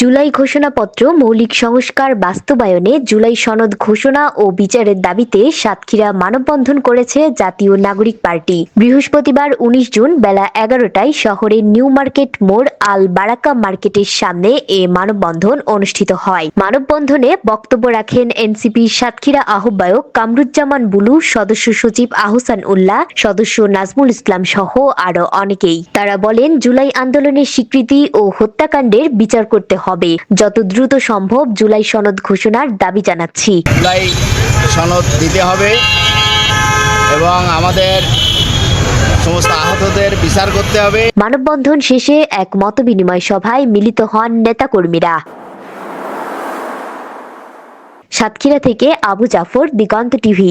জুলাই ঘোষণাপত্র, মৌলিক সংস্কার বাস্তবায়নে জুলাই সনদ ঘোষণা ও বিচারের দাবিতে সাতক্ষীরা মানববন্ধন করেছে জাতীয় নাগরিক পার্টি। বৃহস্পতিবার উনিশ জুন বেলা এগারোটায় শহরের নিউ মার্কেট মোড় আল বারাকা মার্কেটের সামনে এ মানববন্ধন অনুষ্ঠিত হয়। মানববন্ধনে বক্তব্য রাখেন এনসিপির সাতক্ষীরা আহ্বায়ক কামরুজ্জামান বুলু, সদস্য সচিব আহসান উল্লাহ, সদস্য নাজমুল ইসলাম সহ আরও অনেকেই। তারা বলেন, জুলাই আন্দোলনের স্বীকৃতি ও হত্যাকাণ্ডের বিচার করতে হবে। যত দ্রুত সম্ভব জুলাই সনদ ঘোষণার দাবি জানাচ্ছি। জুলাই সনদ দিতে হবে এবং আমাদের সমস্ত আহতদের বিচার করতে হবে। মানববন্ধন শেষে এক মতবিনিময় সভায় মিলিত হন নেতাকর্মীরা। সাতক্ষীরা থেকে আবু জাফর দিগন্ত টিভি।